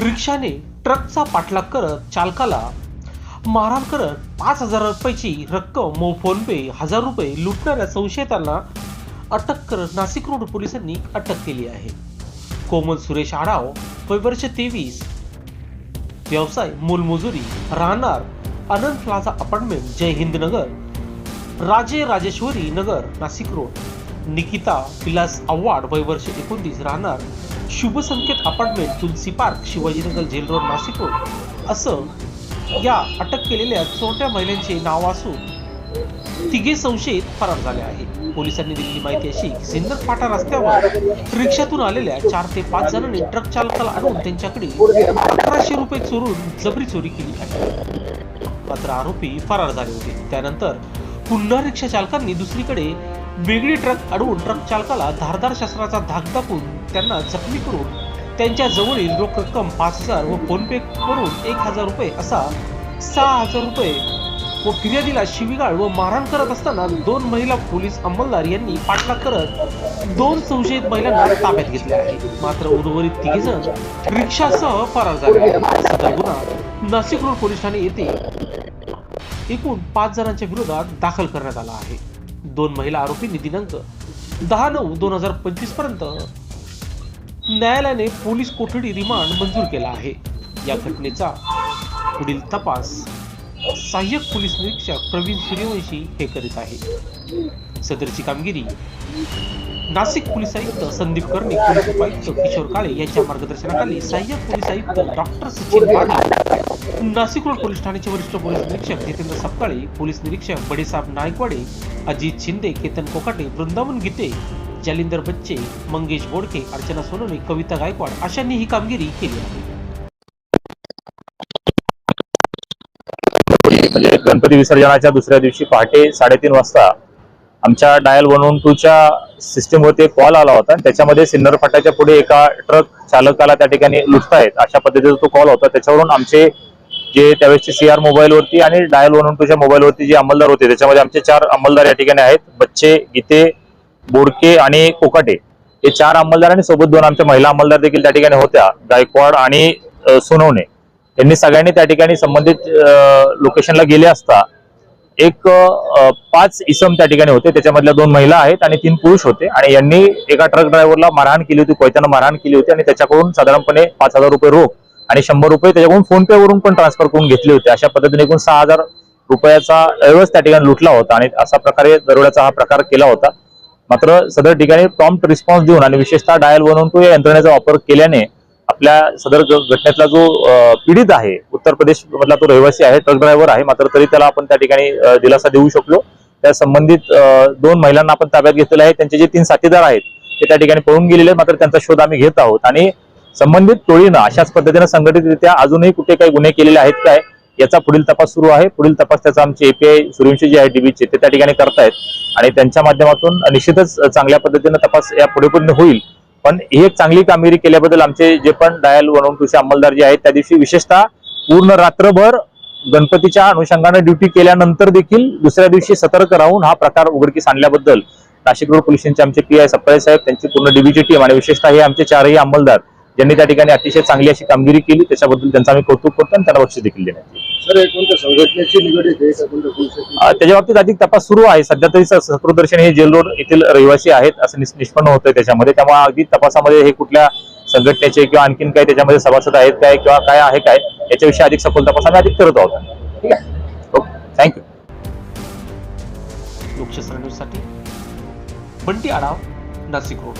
रिक्षाने ट्रकचा पाठलाग करत चालकाला मारहाण करत पाच हजार रुपयाची रक्कम व फोनपे हजार रुपये लुटणाऱ्या संशयितांना अटक करत नाशिक रोड पोलिसांनी अटक केली आहे. कोमल सुरेश आढाव वय वर्ष तेवीस. व्यवसाय मूलमजुरी राहणार Anand plaza apartment Jai Hind Nagar. Raje Rajeshwari Nagar Nashik road. Nikita Vilas Avhad वय वर्ष एकोणतीस राहणार. Shubhsanket apartment Tulsi park Shivajinagar jail road Nashik road असं या अटक केलेल्या चोरट्या महिलांचे नाव असून तिघे संशयित फरार झाले आहे पोलिसांनी दिलेली माहिती अशी की सिन्नर फाटा रस्त्यावर रिक्षातून आलेल्या चार ते पाच जणांनी ट्रक चालकाला आणून त्यांच्याकडे अठराशे रुपये चोरून जबरी चोरी केली आहे. मात्र आरोपी फरार झाले होते. त्यानंतर पुन्हा रिक्षा चालकांनी दुसरीकडे वेगळी ट्रक अडवून ट्रक चालकाला धारदार शस्त्राचा धाक दाखवून त्यांना जखमी करून त्यांच्या जवळील रोख रक्कम पाच हजार व फोनपे करून एक हजार रुपये असा सहा हजार रुपये व फिर्यादीला शिवीगाळ व मारहाण करत असताना दोन महिला पोलीस अंमलदार यांनी पाठलाग करत दोन संशयित महिलांना ताब्यात घेतले आहे. मात्र उर्वरित तिघे जण रिक्षासह फरार झाले सदर गुन्हा नाशिक रोड पोलीस ठाणे येथे एकूण पाच जणांच्या विरोधात दाखल करण्यात आला आहे. दोन महिला आरोपींनी दिनांक दहा नऊ दोन हजार पंचवीसपर्यंत न्यायालयाने पोलीस कोठडी रिमांड मंजूर केला आहे. या घटनेचा पुढील तपास सहाय्यक पोलीस निरीक्षक प्रवीण सूर्यवंशी हे करीत आहे सदरची कामगिरी नाशिक पोलीस आयुक्त संदीप कर्णी पोलीस उपायुक्त किशोर काळे यांच्या मार्गदर्शनाखाली सहाय्यक पोलीस आयुक्त doctor Sachin Patil Nashik road police ठाण्याचे वरिष्ठ पोलीस निरीक्षक जितेंद्र सपकाळे पोलीस निरीक्षक बडेसाहेब नायकवाडे अजित शिंदे केतन कोकाटे वृंदावन गीते जालिंदर बच्चे मंगेश बोडके अर्चना सोनवणे कविता गायकवाड अशांनी ही कामगिरी केली आहे. म्हणजे गणपती विसर्जनाच्या दुसऱ्या दिवशी पहाटे साडेतीन वाजता आमच्या डायल वन वन टूच्या सिस्टीमवरती एक कॉल आला होता. त्याच्यामध्ये सिन्नर फाट्याच्या पुढे एका ट्रक चालकाला त्या ठिकाणी लुटतायत. अशा पद्धतीचा तो कॉल होता. त्याच्यावरून आमचे जे त्यावेळेसचे सी आर मोबाईलवरती आणि डायल वन वन टूच्या मोबाईलवरती जे अंमलदार होते त्याच्यामध्ये आमचे चार अंमलदार या ठिकाणी आहेत. बच्चे गीते बोडके आणि कोकाटे. हे चार अंमलदार आणि सोबत दोन आमच्या महिला अंमलदार देखील त्या ठिकाणी होत्या. गायकवाड आणि सोनवणे. यांनी सगळ्यांनी त्या ठिकाणी संबंधित लोकेशनला गेले असता एक पाच इसम त्या ठिकाणी होते. त्याच्यामधल्या दोन महिला आहेत आणि तीन पुरुष होते. आणि यांनी एका ट्रक ड्रायव्हरला मारहाण केली होती कोयत्यानं मारहाण केली होती आणि त्याच्याकडून साधारणपणे पाच हजार रुपये रोख आणि शंभर रुपये त्याच्याकडून फोन पे वरून पण ट्रान्सफर करून घेतले होते. अशा पद्धतीने एकूण सहा हजार रुपयाचा एवढंच त्या ठिकाणी लुटला होता आणि अशा प्रकारे दरोड्याचा हा प्रकार केला होता. मात्र सदर ठिकाणी प्रॉम्प्ट रिस्पॉन्स देऊन आणि विशेषतः डायल बनवून तो या यंत्रणेचा वापर केल्याने आपल्या सदर घटनेतला जो पीडित आहे उत्तर प्रदेश मधला तो रहिवासी आहे ट्रक ड्रायव्हर आहे मात्र तरी त्याला आपण त्या ठिकाणी दिलासा देऊ शकलो. त्या संबंधित दोन महिलांना आपण ताब्यात घेतलेले आहे. त्यांचे जे तीन साथीदार आहेत ते त्या ठिकाणी पळून गेलेले आहेत मात्र त्यांचा शोध आम्ही घेत आहोत. आणि संबंधित टोळीनं अशाच पद्धतीनं संघटितरित्या अजूनही कुठे काही गुन्हे केलेले आहेत काय याचा पुढील तपास सुरू आहे. पुढील तपास त्याचा आमचे एपीआय सूर्यवंशी जे आहे डीबीचे ते त्या ठिकाणी करतायत. आणि त्यांच्या माध्यमातून निश्चितच चांगल्या पद्धतीनं तपास या पुढे पुढे होईल. पण ही एक चांगली कामगिरी केल्याबद्दल आमचे जे पण डायल वन टूचे अंमलदार जे आहेत त्या दिवशी विशेषतः पूर्ण रात्रभर गणपतीच्या अनुषंगाने ड्युटी केल्यानंतर देखील दुसऱ्या दिवशी सतर्क राहून हा प्रकार उघडकीस आणल्याबद्दल नाशिक रोड पोलिसांचे आमचे पी आय सप्पाळे साहेब त्यांची पूर्ण डीबीची टीम आणि विशेषतः हे आमचे चारही अंमलदार ज्यांनी त्या ठिकाणी अतिशय चांगली अशी कामगिरी केली त्याच्याबद्दल त्यांचं आम्ही कौतुक करतो आणि त्यांना बक्षीस देखील देण्यात त्याच्या बाबतीत अधिक तपास सुरू आहे. सध्या तरी स- शत्रुदर्शन हे जेल रोड येथील रहिवासी आहेत असं निष्पन्न होतंय त्याच्यामध्ये. त्यामुळे अगदी तपासामध्ये हे कुठल्या संघटनेचे किंवा आणखीन काही त्याच्यामध्ये सभासद आहेत काय किंवा काय आहे काय याच्याविषयी अधिक सखोल तपास आम्ही अधिक करत आहोत ठीक आहे? ओके थँक्यू लोकशास्त्र न्यूजसाठी बंटी आढाव नाशिक रोड.